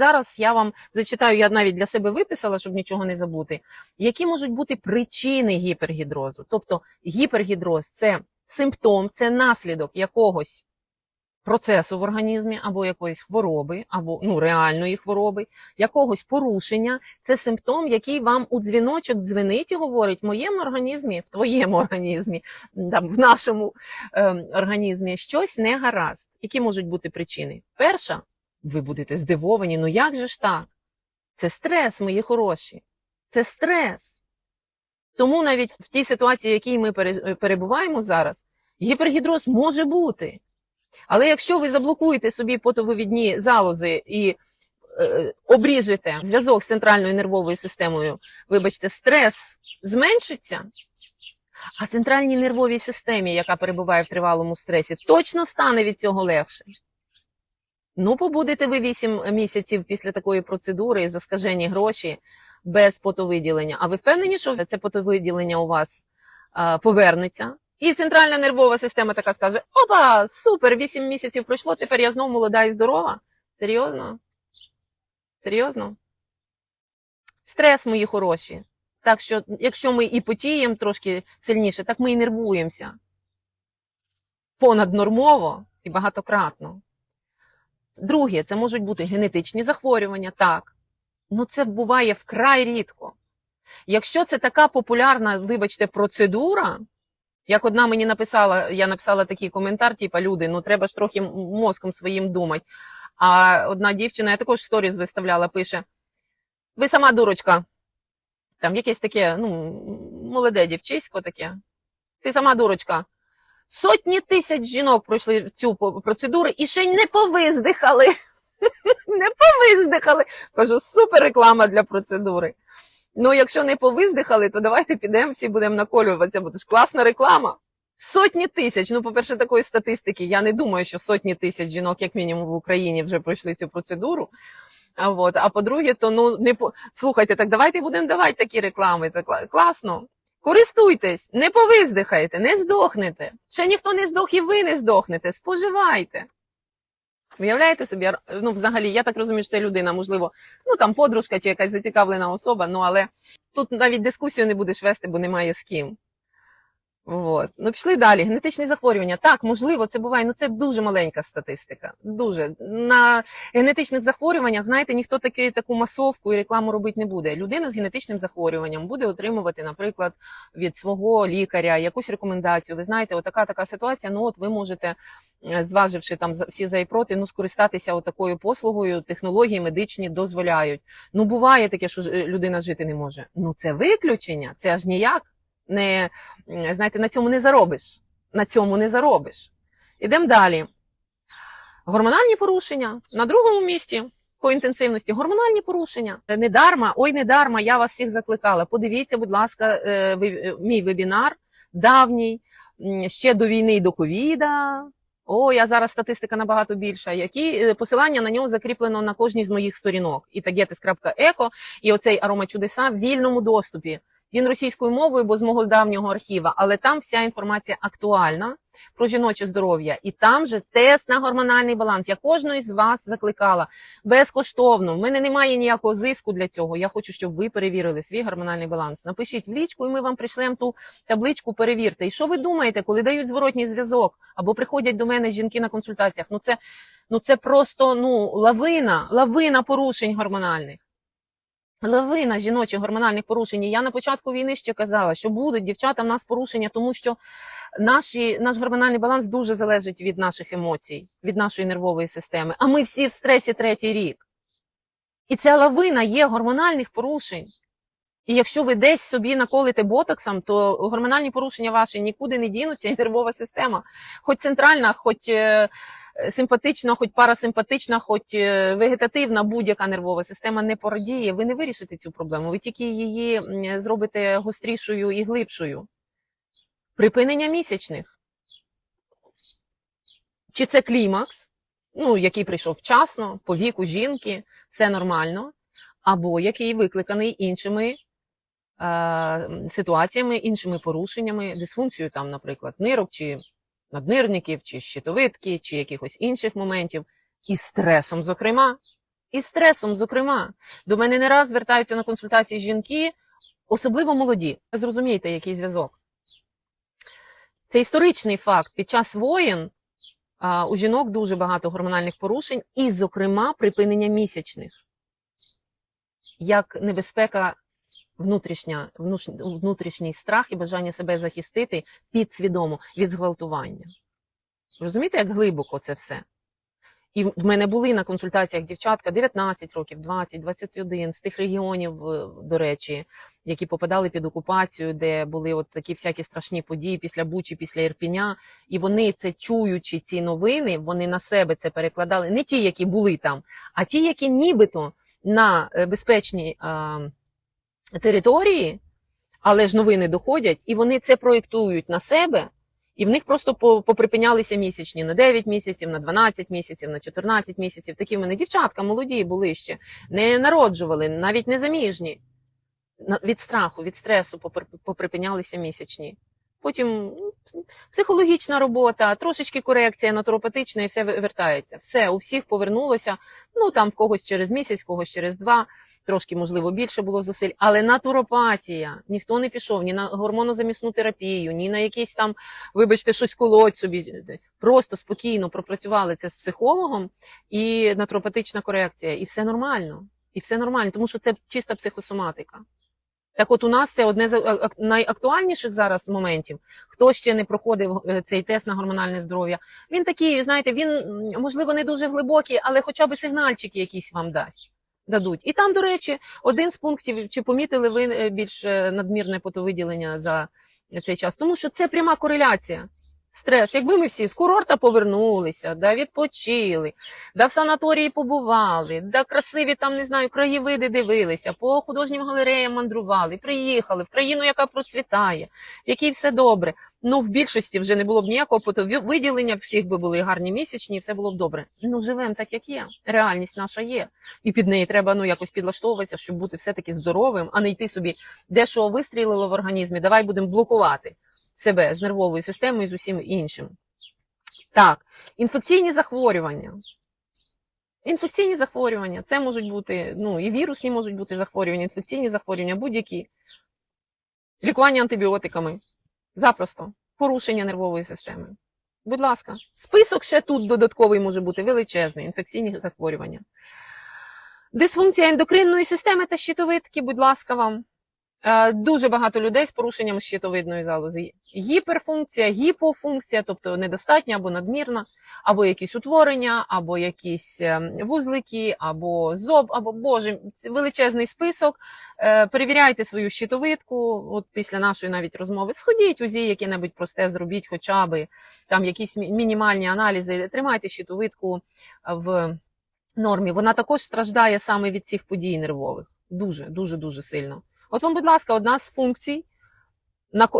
Зараз я вам зачитаю, я навіть для себе виписала, щоб нічого не забути, які можуть бути причини гіпергідрозу. Тобто гіпергідроз це симптом, це наслідок якогось процесу в організмі або якоїсь хвороби, або ну, реальної хвороби, якогось порушення. Це симптом, який вам у дзвіночок дзвенить і говорить в моєму організмі, в твоєму організмі, там, в нашому ем, організмі щось не гаразд. Які можуть бути причини? Перша, ви будете здивовані, ну як же ж так? Це стрес, мої хороші. Це стрес. Тому навіть в тій ситуації, в якій ми перебуваємо зараз, гіпергідроз може бути. Але якщо ви заблокуєте собі потовивідні залози і е, обріжете зв'язок з центральною нервовою системою, вибачте, стрес зменшиться, а центральній нервовій системі, яка перебуває в тривалому стресі, точно стане від цього легше. Ну, побудете ви 8 місяців після такої процедури за скажені гроші без потовиділення. А ви впевнені, що це потовиділення у вас а, повернеться? І центральна нервова система така скаже: Опа, супер, 8 місяців пройшло, тепер я знову молода і здорова. Серйозно? Серйозно? Стрес, мої хороші. Так що, якщо ми і потіємо трошки сильніше, так ми і нервуємося. Понаднормово і багатократно. Друге, це можуть бути генетичні захворювання, так. Ну це буває вкрай рідко. Якщо це така популярна, вибачте, процедура, як одна мені написала, я написала такий коментар, типа люди, ну треба ж трохи мозком своїм думати. А одна дівчина, я також сторіс виставляла, пише: Ви сама дурочка. Там якесь таке, ну, молоде дівчисько таке. Ти сама дурочка. Сотні тисяч жінок пройшли цю процедуру і ще не повиздихали. Не повиздихали. Кажу, супер реклама для процедури. Ну, якщо не повиздихали, то давайте підемо, всі будемо наколюватися, бо це ж класна реклама. Сотні тисяч. Ну, по-перше, такої статистики. Я не думаю, що сотні тисяч жінок, як мінімум, в Україні вже пройшли цю процедуру. А, от. а по-друге, то ну не по... слухайте, так давайте будемо давати такі реклами. Це класно. Користуйтесь, не повиздихайте, не здохнете. Ще ніхто не здох і ви не здохнете. Споживайте. Уявляєте собі, ну взагалі, я так розумію, що це людина, можливо, ну там подружка чи якась зацікавлена особа, ну але тут навіть дискусію не будеш вести, бо немає з ким. От. Ну, пішли далі. Генетичні захворювання. Так, можливо, це буває, ну це дуже маленька статистика. Дуже. На генетичних захворюваннях, знаєте, ніхто таки, таку масовку і рекламу робити не буде. Людина з генетичним захворюванням буде отримувати, наприклад, від свого лікаря якусь рекомендацію. Ви знаєте, отака така ситуація, ну от ви можете, е, зваживши там всі за і проти, ну скористатися отакою послугою, технології медичні дозволяють. Ну, буває таке, що е, людина жити не може. Ну це виключення, це аж ніяк не знаєте, на цьому не заробиш. На цьому не заробиш. Ідемо далі. Гормональні порушення на другому місці по інтенсивності. Гормональні порушення. Не дарма, ой, не дарма, я вас всіх закликала. Подивіться, будь ласка, е, е, мій вебінар давній, ще до війни і до ковіда. О, я зараз статистика набагато більша. Які е, посилання на нього закріплено на кожній з моїх сторінок. І tagetis.eco, і оцей арома чудеса в вільному доступі. Він російською мовою, бо з мого давнього архіва, але там вся інформація актуальна про жіноче здоров'я. І там же тест на гормональний баланс. Я кожної з вас закликала безкоштовно. В мене немає ніякого зиску для цього. Я хочу, щоб ви перевірили свій гормональний баланс. Напишіть в лічку, і ми вам пришлемо ту табличку. Перевірте. І що ви думаєте, коли дають зворотній зв'язок або приходять до мене жінки на консультаціях? Ну це ну це просто ну лавина, лавина порушень гормональних. Лавина жіночих гормональних порушень. Я на початку війни ще казала, що будуть дівчата в нас порушення, тому що наші, наш гормональний баланс дуже залежить від наших емоцій, від нашої нервової системи. А ми всі в стресі третій рік. І ця лавина є гормональних порушень. І якщо ви десь собі наколите ботоксом, то гормональні порушення ваші нікуди не дінуться, і нервова система, хоч центральна, хоч е, симпатична, хоч парасимпатична, хоч е, вегетативна, будь-яка нервова система не порадіє, ви не вирішите цю проблему, ви тільки її зробите гострішою і глибшою. Припинення місячних. Чи це клімакс, ну, який прийшов вчасно, по віку жінки, все нормально, або який викликаний іншими е, ситуаціями, іншими порушеннями, дисфункцією, там, наприклад, нирок, чи наднирників, чи щитовидки, чи якихось інших моментів, і стресом, зокрема. І стресом, зокрема. До мене не раз звертаються на консультації жінки, особливо молоді. Зрозумієте, який зв'язок. Це історичний факт. Під час воєн у жінок дуже багато гормональних порушень, і, зокрема, припинення місячних. Як небезпека внутрішня, внутрішній страх і бажання себе захистити підсвідомо від зґвалтування. Розумієте, як глибоко це все? І в мене були на консультаціях дівчатка 19 років, 20, 21, з тих регіонів, е, до речі, які попадали під окупацію, де були от такі всякі страшні події після Бучі, після Ірпіня. І вони це чуючи ці новини, вони на себе це перекладали. Не ті, які були там, а ті, які нібито на е, безпечній території, але ж новини доходять, і вони це проєктують на себе. І в них просто поприпинялися місячні на 9 місяців, на 12 місяців, на 14 місяців. Такі в мене дівчатка молоді були ще, не народжували, навіть не заміжні. Від страху, від стресу поприпинялися місячні. Потім ну, психологічна робота, трошечки корекція натуропатична і все вертається. Все, у всіх повернулося. Ну там в когось через місяць, в когось через два. Трошки, можливо, більше було зусиль, але натуропатія. Ніхто не пішов ні на гормонозамісну терапію, ні на якісь там, вибачте, щось колоть собі десь. Просто спокійно пропрацювали це з психологом і натуропатична корекція. І все нормально. І все нормально, тому що це чиста психосоматика. Так от у нас це одне з найактуальніших зараз моментів. Хто ще не проходив е, цей тест на гормональне здоров'я, він такий, знаєте, він можливо не дуже глибокий, але хоча б сигнальчики якісь вам дасть. Дадуть. І там, до речі, один з пунктів, чи помітили ви е, більш е, надмірне потовиділення за цей час, тому що це пряма кореляція. Стрес. Якби ми всі з курорта повернулися, да, відпочили, да в санаторії побували, да красиві там, не знаю, краєвиди дивилися, по художнім галереям мандрували, приїхали в країну, яка процвітає, в якій все добре. Ну, в більшості вже не було б ніякого потовиділення, всіх би були гарні місячні, і все було б добре. Ну, живемо так, як є. Реальність наша є. І під неї треба ну, якось підлаштовуватися, щоб бути все-таки здоровим, а не йти собі, де що вистрілило в організмі, давай будемо блокувати себе з нервовою системою і з усім іншим. Так, інфекційні захворювання. Інфекційні захворювання це можуть бути, ну і вірусні можуть бути захворювання, інфекційні захворювання, будь-які. Лікування антибіотиками. Запросто. Порушення нервової системи. Будь ласка, список ще тут додатковий може бути величезний, інфекційні захворювання. Дисфункція ендокринної системи та щитовидки, будь ласка, вам. Е, Дуже багато людей з порушенням щитовидної залози. Гіперфункція, гіпофункція, тобто недостатня або надмірна, або якісь утворення, або якісь е, вузлики, або зоб, або боже, величезний список. Е, Перевіряйте свою щитовидку. От після нашої навіть розмови. Сходіть УЗІ, яке-небудь просте зробіть, хоча би там якісь мінімальні аналізи. Тримайте щитовидку в нормі. Вона також страждає саме від цих подій нервових. Дуже, дуже, дуже сильно. От вам, будь ласка, одна з функцій.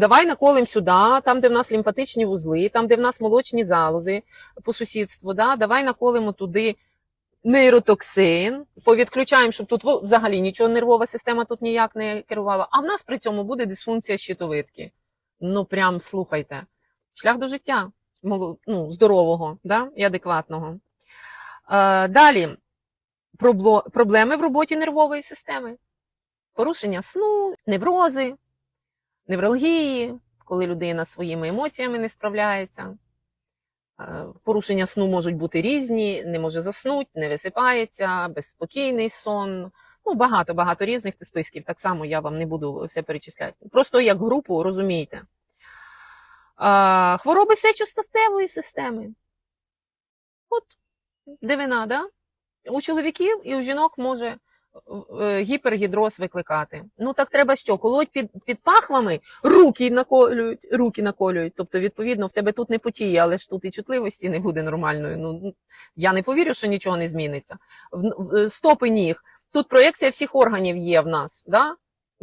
Давай наколимо сюди, там, де в нас лімфатичні вузли, там, де в нас молочні залози по сусідству, да? давай наколимо туди нейротоксин, повідключаємо, щоб тут взагалі нічого нервова система тут ніяк не керувала, а в нас при цьому буде дисфункція щитовидки. Ну, прям слухайте. Шлях до життя ну, здорового да? і адекватного. Е, далі, проблеми в роботі нервової системи порушення сну, неврози, невралгії, коли людина своїми емоціями не справляється. Е, Порушення сну можуть бути різні, не може заснути, не висипається, безспокійний сон. Ну, багато-багато різних списків. Так само я вам не буду все перечисляти. Просто як групу розумієте. А, Хвороби сечостатевої системи. От дивина, да? У чоловіків і у жінок може е, гіпергідроз викликати. Ну так треба що? Колоть під, під пахвами, руки наколюють, руки наколюють. Тобто, відповідно, в тебе тут не потіє, але ж тут і чутливості не буде нормальною. Ну я не повірю, що нічого не зміниться. В- в- Стопи ніг. Тут проекція всіх органів є в нас. Да?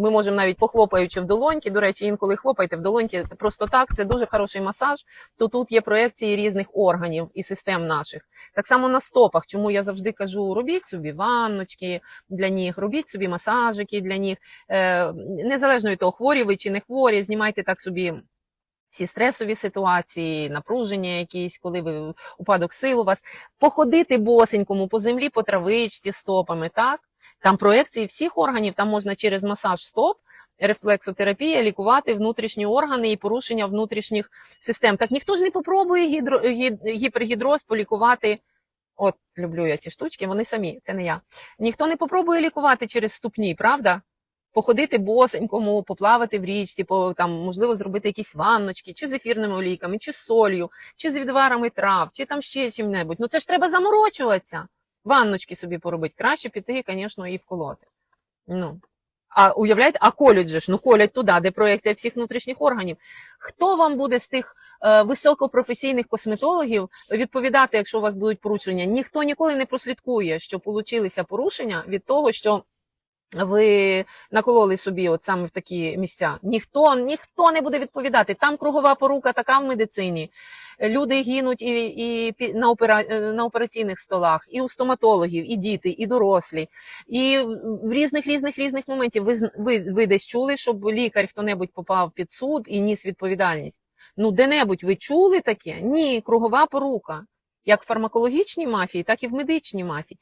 Ми можемо навіть похлопаючи в долоньки. До речі, інколи хлопайте в долоньки просто так. Це дуже хороший масаж. То тут є проєкції різних органів і систем наших. Так само на стопах. Чому я завжди кажу: робіть собі ванночки для ніг, робіть собі масажики для ніг. Е, незалежно від того, хворі ви чи не хворі, знімайте так собі всі стресові ситуації, напруження якісь, коли ви упадок сил у вас, походити босенькому по землі, по травичці стопами, так? Там проекції всіх органів, там можна через масаж стоп, рефлексотерапія лікувати внутрішні органи і порушення внутрішніх систем. Так ніхто ж не попробує гідро, гі- гіпергідроз полікувати. От люблю я ці штучки, вони самі, це не я. Ніхто не попробує лікувати через ступні, правда? Походити босенькому, поплавати в річці, по там можливо зробити якісь ванночки, чи з ефірними олійками, чи з солью, чи з відварами трав, чи там ще чим-небудь. Ну це ж треба заморочуватися. Ванночки собі поробити. Краще піти, звісно, і вколоти. Ну. А уявляєте, а колють же ж, ну колять туди, де проекція всіх внутрішніх органів. Хто вам буде з тих е, високопрофесійних косметологів відповідати, якщо у вас будуть порушення? Ніхто ніколи не прослідкує, що получилися порушення від того, що ви накололи собі от саме в такі місця. Ніхто, ніхто не буде відповідати. Там кругова порука така в медицині. Люди гинуть і, і на, опера, е, на операційних столах, і у стоматологів, і діти, і дорослі. І в різних різних різних моментів ви, ви, ви десь чули, щоб лікар хто-небудь попав під суд і ніс відповідальність. Ну, де-небудь ви чули таке? Ні, кругова порука. Як в фармакологічній мафії, так і в медичній мафії.